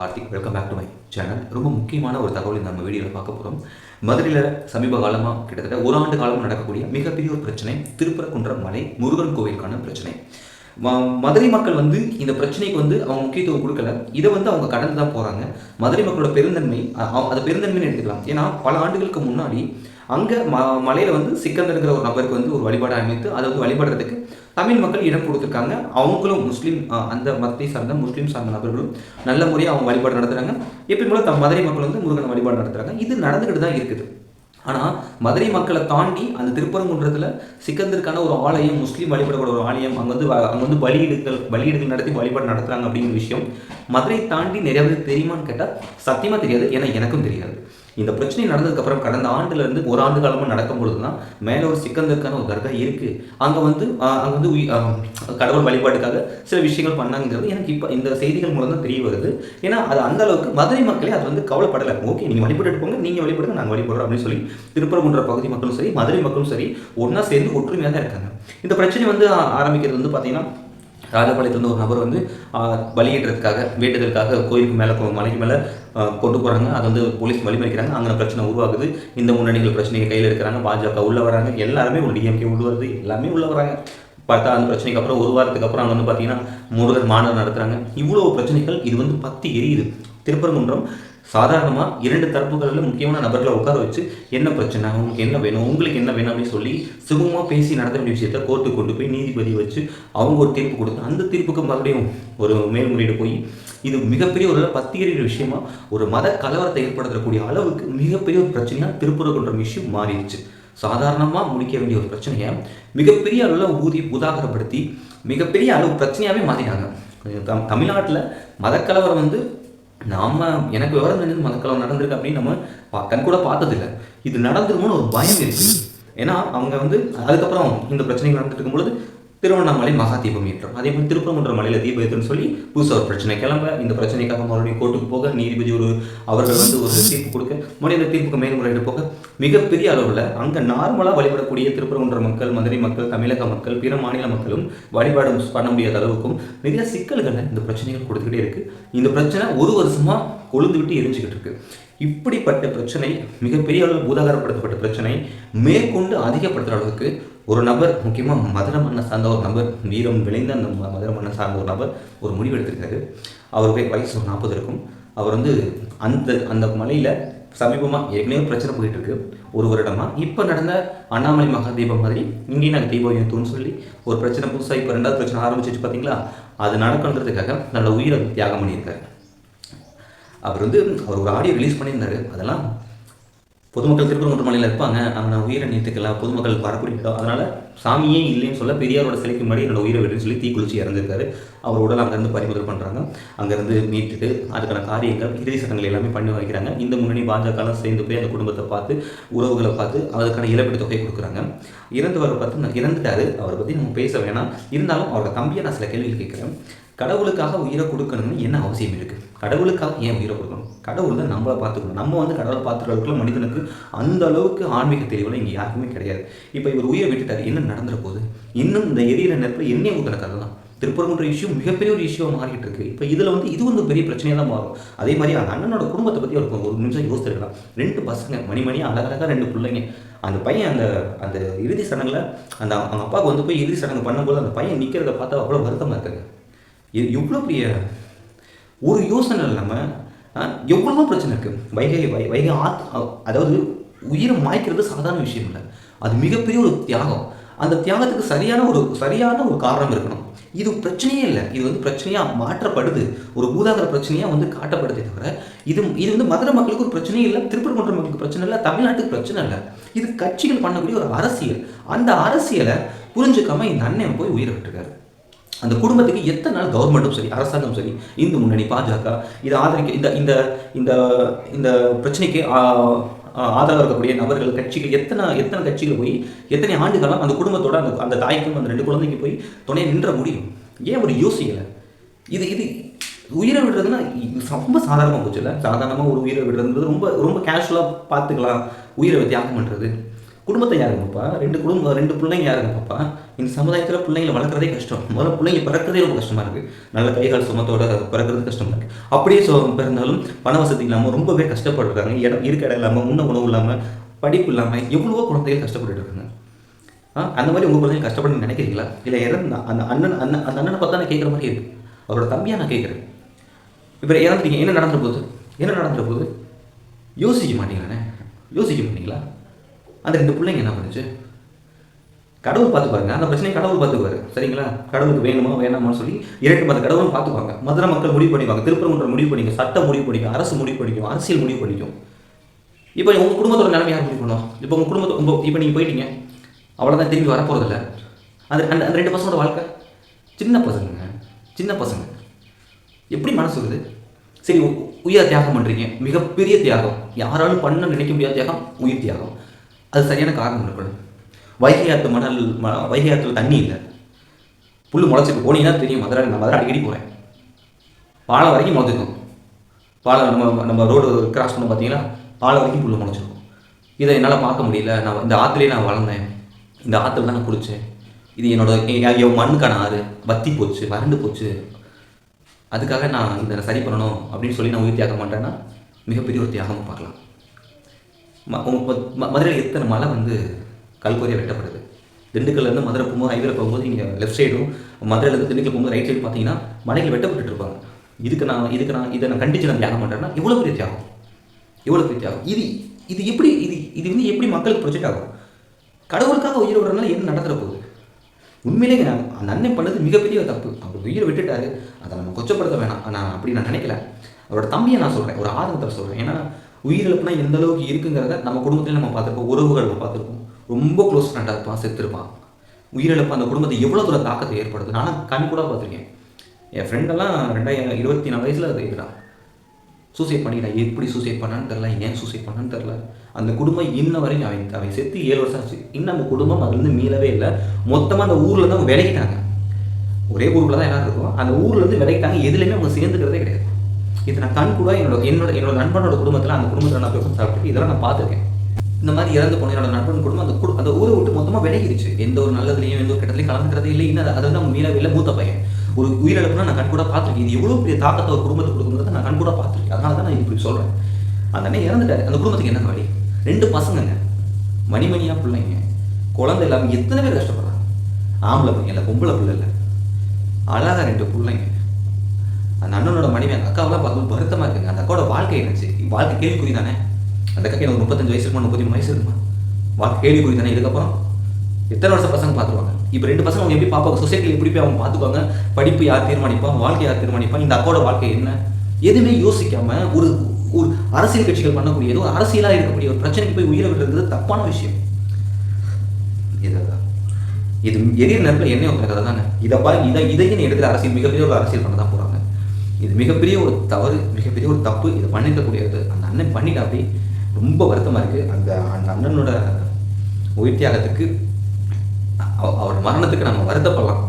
Karthik welcome back to my channel ரொம்ப முக்கியமான ஒரு தகவல் இந்த நம்ம வீடியோவில் பார்க்க போகிறோம் மதுரையில் சமீப காலமாக கிட்டத்தட்ட ஒரு ஆண்டு காலமாக நடக்கக்கூடிய மிகப்பெரிய ஒரு பிரச்சனை திருப்பரங்குன்றம் மலை முருகன் கோவிலுக்கான பிரச்சனை. மதுரை மக்கள் வந்து இந்த பிரச்சனைக்கு வந்து அவங்க முக்கியத்துவம் கொடுக்கல. இதை வந்து அவங்க கடந்து தான் போகிறாங்க மதுரை மக்களோட பெருந்தன்மை அதை பெருந்தன்மைன்னு எடுத்துக்கலாம். ஏன்னா பல ஆண்டுகளுக்கு முன்னாடி அங்கே ம மலையில் வந்து சிக்கந்தருங்கிற ஒரு நபருக்கு வந்து ஒரு வழிபாடு அமைத்து அதை வந்து வழிபடுறதுக்கு தமிழ் மக்கள் இடம் கொடுத்துருக்காங்க. அவங்களும் முஸ்லீம் அந்த மதத்தை சார்ந்த முஸ்லீம் சார்ந்த நபர்களும் நல்ல முறையாக அவங்க வழிபாடு நடத்துகிறாங்க எப்பயும் போல தம் மதுரை மக்கள் வந்து முருகன் வழிபாடு நடத்துகிறாங்க இது நடந்துக்கிட்டு தான் இருக்குது. ஆனால் மதுரை மக்களை தாண்டி அந்த திருப்பரங்குன்றத்தில் சிக்கந்தருக்கான ஒரு ஆலயம் முஸ்லீம் வழிபடக்கூடிய ஒரு ஆலயம் அங்கே வந்து அங்கே வந்து பலியிடுகள் பலியிடுகள் நடத்தி வழிபாடு நடத்துகிறாங்க அப்படிங்கிற விஷயம் மதுரை தாண்டி நிறைய பேருக்கு தெரியுமான்னு கேட்டால் சத்தியமாக தெரியாது. ஏன்னா எனக்கும் தெரியாது. இந்த பிரச்சனை நடந்ததுக்கப்புறம் கடந்த ஆண்டுல இருந்து ஒரு ஆண்டு காலமாக நடக்கும் பொழுது தான் மேலே ஒரு சிக்கந்தருக்கான ஒரு தர்கா இருக்குது அங்கே வந்து அங்கே வந்து கடவுள் வழிபாட்டுக்காக சில விஷயங்கள் பண்ணாங்கிறது எனக்கு இப்போ இந்த செய்திகள் மூலம் தான் தெரிய வருது. ஏன்னா அது அந்த அளவுக்கு மதுரை மக்களே அது வந்து கவலைப்படலை. ஓகே நீங்கள் வழிபட்டு போங்க நீங்கள் வழிபடுங்க நாங்கள் வழிபடுறோம் அப்படின்னு சொல்லி திருப்பரங்குன்ற பகுதி மக்களும் சரி மதுரை மக்களும் சரி ஒன்றா சேர்ந்து ஒற்றுமையாக தான் இருக்காங்க. இந்த பிரச்சனை வந்து ஆரம்பிக்கிறது வந்து பார்த்தீங்கன்னா ராஜபாளையத்துலேருந்து ஒரு நபர் வந்து பலியிடுறதுக்காக வேண்டுதலுக்காக கோயிலுக்கு மேலே மலைக்கு மேலே கொண்டு போகிறாங்க அது வந்து போலீஸ் வழிமறிக்கிறாங்க. அங்கே பிரச்சனை உருவாகுது. இந்த முன்னணிகள் பிரச்சனையை கையில் எடுக்கிறாங்க. பாஜக உள்ள வராங்க. எல்லாருமே உள்ள டிஎம்கே உள்ள வருது. எல்லாமே உள்ள வராங்க. பார்த்தா அந்த பிரச்சனைக்கு அப்புறம் ஒரு வாரத்துக்கு அப்புறம் அங்கே வந்து பார்த்தீங்கன்னா முருகர் மாநாடு நடத்துகிறாங்க இவ்வளோ பிரச்சனைகள் இது வந்து பத்தி எரியுது. திருப்பரங்குன்றம் சாதாரணமாக இரண்டு தரப்புகளில் முக்கியமான நபர்களை உட்கார வச்சு என்ன பிரச்சனை? உங்களுக்கு என்ன வேணும்? உங்களுக்கு என்ன வேணும் அப்படின்னு சொல்லி சுகமாக பேசி நடத்த வேண்டிய விஷயத்த கோர்ட்டு கொண்டு போய் நீதிபதி வச்சு அவங்க ஒரு தீர்ப்பு கொடுத்து அந்த தீர்ப்புக்கு மறுபடியும் ஒரு மேல்முறையீடு போய் இது மிகப்பெரிய ஒரு பத்திரிகை விஷயமா ஒரு மத கலவரத்தை ஏற்படுத்தக்கூடிய அளவுக்கு மிகப்பெரிய ஒரு பிரச்சனையாக திருப்பரங்குன்றம் விஷயம் மாறிடுச்சு. சாதாரணமாக முடிக்க வேண்டிய ஒரு பிரச்சனையை மிகப்பெரிய அளவில் ஊதி உதாகரப்படுத்தி மிகப்பெரிய அளவு பிரச்சனையாகவே மாற்றிட்டாங்க தம் தமிழ்நாட்டில் மதக்கலவரம் வந்து நாம் எனக்கு விவரம் தெரிஞ்சது மதக்கலம் நடந்திருக்கு அப்படின்னு நம்ம கண் கூட பார்த்ததில்ல. இது நடந்துருமோன்னு ஒரு பயம் இருக்குது ஏன்னா அவங்க வந்து அதுக்கப்புறம் இந்த பிரச்சனைகள் நடந்துட்டு இருக்கும்பொழுது திருவண்ணாமலை மகா தீபம் ஏற்றம். அதே மாதிரி திருப்பரங்குன்ற மலையில் தீபம் ஏற்றம்னு சொல்லி புதுசாக ஒரு பிரச்சனை. கிளம்ப இந்த பிரச்சனைக்காக மறுபடியும் கோர்ட்டுக்கு போக நீதிபதி ஒரு அவர்கள் வந்து ஒரு தீர்ப்பு கொடுக்க மறுபடியும் தீர்ப்புக்கு மேல்முறையீடு போக மிகப்பெரிய அளவில் அங்கே நார்மலாக வழிபடக்கூடிய திருப்பரங்குன்ற மக்கள் மதுரை மக்கள் தமிழக மக்கள் பிற மாநில மக்களும் வழிபாடு பண்ண முடியாத அளவுக்கும் நிறைய சிக்கல்களை இந்த பிரச்சனைகள் கொடுத்துக்கிட்டே இருக்கு. இந்த பிரச்சனை ஒரு வருஷமாக கொழுந்து விட்டு எரிஞ்சுக்கிட்டு இருக்கு. இப்படிப்பட்ட பிரச்சனை மிகப்பெரிய அளவில் பூதாகரப்படுத்தப்பட்ட பிரச்சனை மேற்கொண்டு அதிகப்படுத்துகிற அளவுக்கு ஒரு நபர் முக்கியமாக மதுரை மண்ணை சார்ந்த ஒரு நபர் வீரம் விளைந்த அந்த மதுர மதுரை மண்ணை சார்ந்த ஒரு நபர் ஒரு முடிவு எடுத்திருக்காரு. அவருடைய வயசு ஒரு நாற்பது இருக்கும். அவர் வந்து அந்த அந்த மலையில் சமீபமாக ஏற்கனவே பிரச்சனை போயிட்டு இருக்கு. ஒரு வருடமா இப்போ நடந்த அண்ணாமலை மகா தீபம் மாதிரி இங்கேயும் நாங்கள் தீபம் ஏற்றுவோம்னு சொல்லி ஒரு பிரச்சனை புதுசாக இப்போ ரெண்டாவது பிரச்சனை ஆரம்பிச்சிச்சு பார்த்தீங்களா அது நடக்கணுன்றதுக்காக நல்ல உயிரை தியாகம் பண்ணியிருக்காரு. அவர் வந்து அவர் ஒரு ஆடியோ ரிலீஸ் பண்ணியிருந்தாரு. அதெல்லாம் பொதுமக்கள் திருப்பூர் மற்றும் மலையில் இருப்பாங்க. அங்கே உயிரை நீத்துக்கலாம் பொதுமக்கள் வரக்கூடிய இடம். அதனால் சாமியே இல்லைன்னு சொல்ல பெரியாரோட சிலைக்கு முன்னாடி என்னோட உயிரை விடுன்னு சொல்லி தீக்குளிச்சு இறந்துருக்காரு. அவர் உடல் அங்கேருந்து பறிமுதல் பண்ணுறாங்க அங்கேருந்து மீட்டுட்டு அதுக்கான காரியங்கள் இறுதி சட்டங்கள் எல்லாமே பண்ணி வைக்கிறாங்க. இந்த முன்னணி பாஜகலாம் சேர்ந்து போய் அந்த குடும்பத்தை பார்த்து உறவுகளை பார்த்து அதுக்கான இழப்பீடு தொகை கொடுக்குறாங்க. இறந்தவரை பார்த்து நான் இறந்துட்டாரு. அவரை பற்றி நம்ம பேச வேணாம். இருந்தாலும் அவரோட தம்பியை நான் சில கேள்விகள் கேட்குறேன். கடவுளுக்காக உயிரை கொடுக்கணும்னு என்ன அவசியம் இருக்குது கடவுளுக்காக ஏன் உயிரை கொடுக்கணும்? கடவுள் தான் நம்மளை பார்த்துக்கணும். நம்ம வந்து கடவுளை பார்த்துக்கிறதுக்குள்ள மனிதனுக்கு அந்த அளவுக்கு ஆன்மீக தெளிவில் இங்கே யாருக்குமே கிடையாது. இப்போ இவர் உயிரை விட்டுட்டார். என்ன நடந்துற போகுது? இன்னும் இந்த எரியிற நேரத்தில் எண்ணெய் ஊற்றுற கதை தான். திருப்பரங்குன்ற இஷ்யூ மிகப்பெரிய ஒரு இஷ்யூவாக மாறிட்டு இருக்கு. இப்போ இதில் வந்து இது வந்து பெரிய பிரச்சனையாக தான் மாறும். அதே மாதிரி அந்த அண்ணனோட குடும்பத்தை பற்றி அவருக்கு ஒரு நிமிஷம் யோசிச்சிருக்கலாம். ரெண்டு பசங்க மணி மணி அழகழகாக ரெண்டு பிள்ளைங்க. அந்த பையன் அந்த அந்த இறுதி சடங்கில் அந்த அவங்க அப்பாவுக்கு வந்து போய் இறுதி சடங்கு பண்ணும்போது அந்த பையன் நிற்கிறத பார்த்தா அவ்வளோ வருத்தமாக இருக்குங்க இது எவ்வளோ பெரிய ஒரு யோசனை இல்லாமல் எவ்வளவோ பிரச்சனை இருக்குது வைகை வை வைகை ஆத் அதாவது உயிரை மாய்க்கிறது சாதாரண விஷயம் இல்லை. அது மிகப்பெரிய ஒரு தியாகம். அந்த தியாகத்துக்கு சரியான ஒரு சரியான ஒரு காரணம் இருக்கணும். இது பிரச்சனையே இல்லை. இது வந்து பிரச்சனையாக மாற்றப்படுது. ஒரு பூதாகர பிரச்சனையாக வந்து காட்டப்படுதே தவிர இது இது வந்து மதுரை மக்களுக்கு ஒரு பிரச்சனையும் இல்லை. திருப்பரங்குன்ற மக்களுக்கு பிரச்சனை இல்லை. தமிழ்நாட்டுக்கு பிரச்சனை இல்லை. இது கட்சிகள் பண்ணக்கூடிய ஒரு அரசியல். அந்த அரசியலை புரிஞ்சுக்காம இந்த அண்ணன் போய் உயிரை விட்டுருக்காரு. அந்த குடும்பத்துக்கு எத்தனை நாள் கவர்மெண்ட்டும் சரி அரசாங்கம் சரி இந்து முன்னணி பாஜக இதை ஆதரிக்க இந்த இந்த இந்த இந்த பிரச்சனைக்கு ஆதரவாக இருக்கக்கூடிய நபர்கள் கட்சிகள் எத்தனை எத்தனை கட்சிகள் போய் எத்தனை ஆண்டு காலம் அந்த குடும்பத்தோட அந்த அந்த தாய்க்கும் அந்த ரெண்டு குழந்தைக்கு போய் துணை நின்ற முடியும்? ஏன் ஒரு யோசிக்கலை இது இது உயிரை விடுறதுன்னா ரொம்ப சாதாரணமாக போச்சுல்ல சாதாரணமாக ஒரு உயிரை விடுறதுன்றது ரொம்ப ரொம்ப கேஷுவலாக பார்த்துக்கலாம். உயிரை தியாகம் பண்ணுறது குடும்பத்தை யாருங்க பாப்பா ரெண்டு குடும்பம் ரெண்டு பிள்ளைங்க யாருங்க பாப்பா இந்த சமுதாயத்தில் பிள்ளைங்களை வளர்க்குறதே கஷ்டம். முதல்ல பிள்ளைங்க பிறக்கிறதே ரொம்ப கஷ்டமாக இருக்குது நல்ல கைகால் சுமத்தோட பிறக்கிறது கஷ்டமாக இருக்குது அப்படியே சொ பிறந்தாலும் பண வசதி இல்லாமல் ரொம்பவே கஷ்டப்படுறாங்க. இடம் இருக்க இடம் இல்லாமல் உண்ண உணவு இல்லாமல் படிப்பு இல்லாமல் எவ்வளவோ குழந்தைகள் கஷ்டப்பட்டுட்டு இருக்காங்க. ஆ அந்த மாதிரி உங்கள் குழந்தைங்க கஷ்டப்படணும்னு நினைக்கிறீங்களா? இல்லை இறந்து அந்த அண்ணன் அண்ணன் அந்த அண்ணனை பார்த்தா நான் கேட்குற மாதிரி இருக்குது அவரோட தம்பியாக நான் கேட்குறேன் இப்போ இறந்துட்டீங்க. என்ன நடந்துற போகுது? என்ன நடந்துற போகுது? யோசிக்க மாட்டீங்களாண்ணே யோசிக்க மாட்டீங்களா? அந்த ரெண்டு பிள்ளைங்க என்ன பண்ணுச்சு? கடவுள் பார்த்துப்பாருங்க. அந்த பிரச்சனையை கடவுள் பார்த்துப்பாரு சரிங்களா? கடவுளுக்கு வேணுமா வேணாமான்னு சொல்லி இரண்டு மத கடவுளும் பார்த்துப்பாங்க. மதுரை மக்கள் முடிவு பண்ணிப்பாங்க திருப்பரங்குன்றம் முடிவு பண்ணிக்கும். சட்டம் முடிவு பண்ணிக்கும். அரசு முடிவு பண்ணிக்கும். அரசியல் முடிவு பண்ணிக்கும். இப்போ உங்கள் குடும்பத்தோட நிலைமை யார் முடிவு பண்ணுவோம் இப்போ உங்கள் குடும்பத்தை உங்கள் இப்போ நீங்கள் போயிட்டீங்க. அவ்வளோதான் திரும்பி வரப்போகிறதில்ல அந்த அந்த அந்த ரெண்டு பசங்களோட வாழ்க்கை? சின்ன பசங்க. சின்ன பசங்க. எப்படி மனசு வருது? சரி உ- உயிரை தியாகம் பண்ணுறீங்க மிகப்பெரிய தியாகம். யாராலும் பண்ண நினைக்க முடியாத தியாகம் உயிர் தியாகம். அது சரியான காரணம் இருக்கணும் வைகை ஆற்று மணல் ம வைகை ஆற்றுல தண்ணி இல்லை. புல் முளைச்சிட்டு போனீங்கன்னா தெரியும். மதுரை நான் மதுரை அடிக்கடி போகிறேன் பாலம் வரைக்கும் முளைச்சிருக்கும். பாலம் நம்ம நம்ம ரோடு கிராஸ் பண்ண பார்த்தீங்கன்னா பாலம் வரைக்கும் புல் முளைச்சிருக்கும். இதை என்னால் பார்க்க முடியல. நான் இந்த ஆற்றுலேயே நான் வளர்ந்தேன். இந்த ஆற்றுல தான் நான் குளித்தேன். இது என்னோட என் மண்ணுக்கான ஆறு. வத்தி போச்சு வறண்டு போச்சு. அதுக்காக நான் இதை சரி பண்ணணும் அப்படின்னு சொல்லி நான் உயிர் தியாகம் பண்ணுறேன்னா மிகப்பெரிய ஒரு தியாகமாக பார்க்கலாம். மதுரையில் எத்தனை மலை வந்து கல்கோரியாக வெட்டப்படுது? திண்டுக்கல்லேருந்து மதுரை போகும்போது ஹைவேல போகும்போது இங்கே லெஃப்ட் சைடும் மதுரையிலேருந்து திண்டுக்கல் போகும்போது ரைட் சைடு பார்த்தீங்கன்னா மலைகள் வெட்டப்பட்டு இருப்பாங்க. இதுக்கு நான் இதுக்கு நான் இதை நான் கண்டிச்சு நான் தியாகம் பண்ணுறேன்னா இவ்வளோ பெரிய தியாகம். இவ்வளோ பெரிய தியாகம். இது இது எப்படி இது இது வந்து எப்படி மக்களுக்கு ப்ரொஜெக்ட் ஆகும்? கடவுளுக்காக உயிர் விடுறதுனால என்ன நடத்துகிற போகுது? உண்மையிலேயே நான் அந்த அண்ணன் பண்ணது மிகப்பெரிய தப்பு. அவர் உயிரை விட்டுட்டாரு. அதை நம்ம கொச்சப்படுத்த வேணாம். நான் அப்படி நான் நினைக்கல. அவரோட தம்பியை நான் சொல்கிறேன் ஒரு ஆர்வத்தில் சொல்கிறேன் ஏன்னா உயிரிழப்புனா எந்த அளவுக்கு இருக்குங்கிறத நம்ம குடும்பத்தில் நம்ம பார்த்துருப்போம். உறவுகள் நம்ம பார்த்துருப்போம். ரொம்ப க்ளோஸ் ஃப்ரெண்டாக இருப்பான் செத்துருப்பான் உயிரிழப்பு அந்த குடும்பத்தை எவ்வளோ தூரம் தாக்கத்தை ஏற்படுது நானும் கண் கூட பார்த்துருக்கேன். என் ஃப்ரெண்டெல்லாம் ரெண்டாயிரம் இருபத்தி நாலு வயசில் அது இதுதான் சூசைட் பண்ணிட்டான் எப்படி சூசைட் பண்ணான்னு தெரில ஏன் சூசைட் பண்ணான்னு தெரில அந்த குடும்பம் இன்ன வரைக்கும் அவன் அவன் செத்து ஏழு வருஷம் ஆச்சு. இன்னும் அந்த குடும்பம் அதுலேருந்து மீளவே இல்லை. மொத்தமாக அந்த ஊரில் தான் விலகிட்டாங்க. ஒரே ஊருக்குள்ள தான் எல்லாரும் இருக்கும். அந்த ஊர்லேருந்து விலகிட்டாங்க. எதுலையுமே அவங்க சேர்ந்துக்கிறதே கிடையாது. இது நான் கண் கூட என்னோட என்னோட என்னோட நண்பனோட குடும்பத்தில் அந்த குடும்பத்தில் நான் போய் சாப்பிட்டு இதெல்லாம் நான் பார்த்துருக்கேன். இந்த மாதிரி இறந்து போன என்னோட நண்பன் குடும்பம் அந்த குடு அந்த ஊரை விட்டு மொத்தமாக விலகிடுச்சு எந்த ஒரு நல்லதுலையும் எந்த ஒரு கெட்டதுலையும் கலந்துக்கிறதே இல்லை. இன்னும் அது வந்து அவங்க மீளவே இல்லை மூத்த பையன். ஒரு உயிரிழப்புனா நான் கண் கூட பார்த்துருக்கேன். இது எவ்வளோ பெரிய தாக்கத்தை ஒரு குடும்பத்துக்கு கொடுக்குறத நான் கண் கூட பார்த்துருக்கேன். அதனால தான் நான் இப்படி சொல்கிறேன் அந்த அண்ணன் இறந்துட்டாரு. அந்த குடும்பத்துக்கு என்ன வழி? ரெண்டு பசங்கங்க. மணிமணியாக பிள்ளைங்க. குழந்தை இல்லாமல் எத்தனை பேர் கஷ்டப்படுறாங்க? ஆம்பளை பிள்ளை இல்லை பொம்பளை பிள்ளை இல்லை. அழகா ரெண்டு பிள்ளைங்க. அந்த அண்ணனோட மனைவி அந்த அக்காவெல்லாம் பார்க்கும்போது வருத்தமாக இருக்குங்க. அந்த அக்காவோட வாழ்க்கை என்னச்சு? வாழ்க்கை கேள்விக்குறி தானே? அந்த அக்காக்கு எனக்கு முப்பத்தஞ்சு வயசு இருக்குமா? முப்பத்தி மூணு வயசு இருக்குமா? வாழ்க்கை கேள்விக்குறி தானே. இதுக்கப்புறம் எத்தனை வருஷம் பசங்க பார்த்துருவாங்க? இப்போ ரெண்டு பசங்க அவங்க எப்படி பார்ப்பாங்க? சொசைட்டியில் எப்படி போய் அவங்க பார்த்துக்குவாங்க படிப்பு யார் தீர்மானிப்பான் வாழ்க்கை யார் தீர்மானிப்பான் இந்த அக்காவோட வாழ்க்கை என்ன? எதுவுமே யோசிக்காம ஒரு ஒரு அரசியல் கட்சிகள் பண்ணக்கூடியது ஒரு அரசியலாக இருக்கக்கூடிய ஒரு பிரச்சனைக்கு போய் உயிரை விடுறது தப்பான விஷயம். இதுதான். இது எதிர் நேரத்தில் என்ன ஒரு கதை தானே. இதை பாருங்க. இதை இதையும் எடுக்கிற அரசியல் மிகப்பெரிய ஒரு அரசியல் பண்ண தான் போகிறாங்க இது மிகப்பெரிய ஒரு தவறு மிகப்பெரிய ஒரு தப்பு. இதை பண்ணிருக்கக்கூடியது அந்த அண்ணன் பண்ணிட்டு அப்படி ரொம்ப வருத்தமாக இருக்குது அந்த அந்த அண்ணனோட உயிர் தியாகத்துக்கு அவ- அவர் மரணத்துக்கு நம்ம வருத்தப்படலாம்.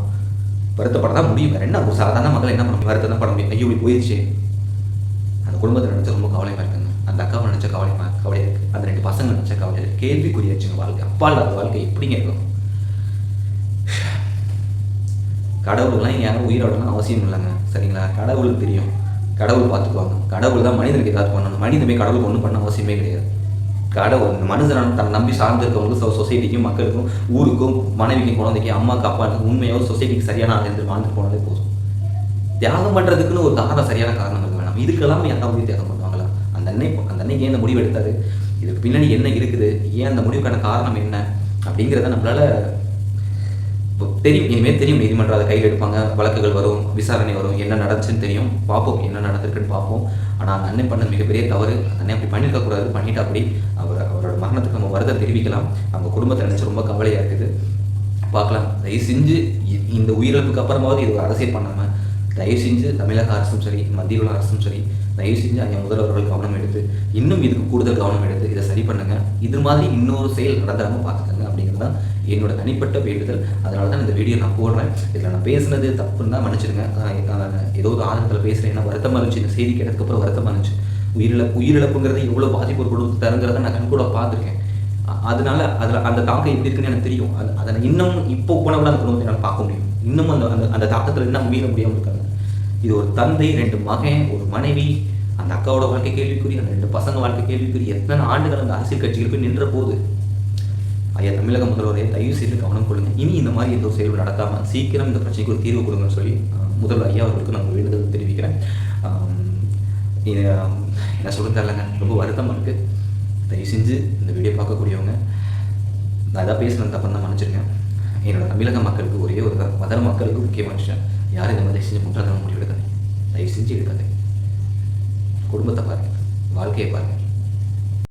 வருத்தப்பட தான் முடியும். வேறு என்ன? ஒரு சாதாரண மக்கள் என்ன பண்ண வருத்தம் தான் பட முடியும். ஐயோ இப்படி போயிடுச்சு அந்த குடும்பத்தை நினச்ச ரொம்ப கவலையாக இருக்குங்க அந்த அக்காவை நினைச்ச கவலைமா கவலையாக இருக்குது அந்த ரெண்டு பசங்க நினச்ச கவலையாக இருக்குது கேள்விக்குறியாச்சுங்க வாழ்க்கை. அப்பா இல்லாத வாழ்க்கை எப்படிங்க இருக்கும்? கடவுளுக்கெல்லாம் யாரும் உயிரோடலாம் அவசியம் இல்லைங்க. சரிங்களா? கடவுளுக்கு தெரியும். கடவுள் பார்த்துக்குவாங்க. கடவுள் தான் மனிதனுக்கு ஏதாவது பண்ணணும். மனிதமே கடவுளுக்கு ஒன்றும் பண்ண அவசியமே கிடையாது. கடவுள் இந்த தன் நம்பி சார்ந்திருக்கவங்களுக்கு சொசைட்டிக்கும் மக்களுக்கும் ஊருக்கும் மனைவிக்கும் குழந்தைக்கும் அம்மாவுக்கு அப்பாவுக்கு உண்மையாக சொசைட்டிக்கு சரியான ஆளுந்து வாழ்ந்து போனாலே போதும். தியாகம் பண்ணுறதுக்குன்னு ஒரு காரணம் சரியான காரணம் வேணும். இதுக்கெல்லாம் யாராவது போய் தியாகம் பண்ணுவாங்களா? அந்த அன்னை அந்த அன்னைக்கு ஏன் இந்த முடிவு எடுத்தாரு? இதுக்கு பின்னாடி என்ன இருக்குது? ஏன் அந்த முடிவுக்கான காரணம் என்ன? அப்படிங்கிறத நம்மளால தெரியும் இனிமேல் தெரியும் நீதிமன்றம் அதை கையில் எடுப்பாங்க வழக்குகள் வரும் விசாரணை வரும் என்ன நடந்துச்சுன்னு தெரியும் பார்ப்போம் என்ன நடந்திருக்குன்னு பார்ப்போம். ஆனால் அந்த அண்ணன் பண்ண மிகப்பெரிய தவறு. அந்த அண்ணன் அப்படி பண்ணியிருக்க கூடாது பண்ணிட்டா அப்படி. அவர் அவரோட மரணத்துக்கு நம்ம வருதை தெரிவிக்கலாம். அவங்க குடும்பத்தை நினச்சி ரொம்ப கவலையாக இருக்குது. பார்க்கலாம். தயவு செஞ்சு இந்த உயிரிழப்புக்கு அப்புறமாவது இது ஒரு அரசியல் பண்ணாமல் தயவு செஞ்சு தமிழக அரசும் சரி மத்திய உள்ள அரசும் சரி தயவு செஞ்சு அங்கே முதல்வர்கள் கவனம் எடுத்து இன்னும் இதுக்கு கூடுதல் கவனம் எடுத்து இதை சரி பண்ணுங்க. இது மாதிரி இன்னொரு செயல் நடந்தாமல் பார்த்துக்கங்க அப்படிங்கிறது தான் என்னோட தனிப்பட்ட வேண்டுதல். அதனால தான் இந்த வீடியோ நான் போடுறேன். இதில் நான் பேசுனது தப்புன்னு தான் மன்னிச்சிருங்க ஏதோ ஒரு ஆரம்பத்தில் பேசுகிறேன் ஏன்னா வருத்தமாக இருந்துச்சு. இந்த செய்தி கிடைச்சதுக்கப்புறம் வருத்தமாக இருந்துச்சு. உயிரிழப்பு உயிரிழப்புங்கிறது எவ்வளோ பாதிப்பு கொடுத்து தருங்கிறத நான் கண்கூட பார்த்துருக்கேன். அதனால அதில் அந்த தாக்கம் எப்படி இருக்குன்னு எனக்கு தெரியும். அது அதை இன்னும் இப்போ போன கூட அந்த குடும்பத்தை என்னால் பார்க்க முடியும். இன்னும் அந்த அந்த அந்த தாக்கத்தில் இன்னும் மீற முடியாமல் இருக்காங்க. இது ஒரு தந்தை ரெண்டு மகன் ஒரு மனைவி அந்த அக்காவோட வாழ்க்கை கேள்விக்குறி அந்த ரெண்டு பசங்க வாழ்க்கை கேள்விக்குறி எத்தனை ஆண்டுகள் அந்த அரசியல் கட்சிகள் போய் நின்ற போது? ஐயா தமிழக முதல்வரே தயவு செய்து கவனம் கொள்ளுங்க. இனி இந்த மாதிரி எந்த ஒரு செயல்கள் நடக்காமல் சீக்கிரம் இந்த பிரச்சனைக்கு ஒரு தீர்வு கொடுங்கன்னு சொல்லி முதல்வர் ஐயா அவர்களுக்கு நான் வேண்டுதல் தெரிவிக்கிறேன். என்ன சொல்ல தெரியலங்க ரொம்ப வருத்தமாக இருக்குது தயவு செஞ்சு இந்த வீடியோ பார்க்கக்கூடியவங்க நான் எதாவது பேசுனது தப்பு தான் மன்னிச்சிருங்க. என்னோட தமிழக மக்களுக்கு ஒரே ஒரு தான் மதர மக்களுக்கு முக்கியமான விஷயம் யாரும் இந்த மாதிரி செஞ்சு முட்டாள்தனம் முடிவு எடுக்காது தயவு செஞ்சு எடுக்காதீங்க. குடும்பத்தை பாருங்கள் வாழ்க்கையை பாருங்கள்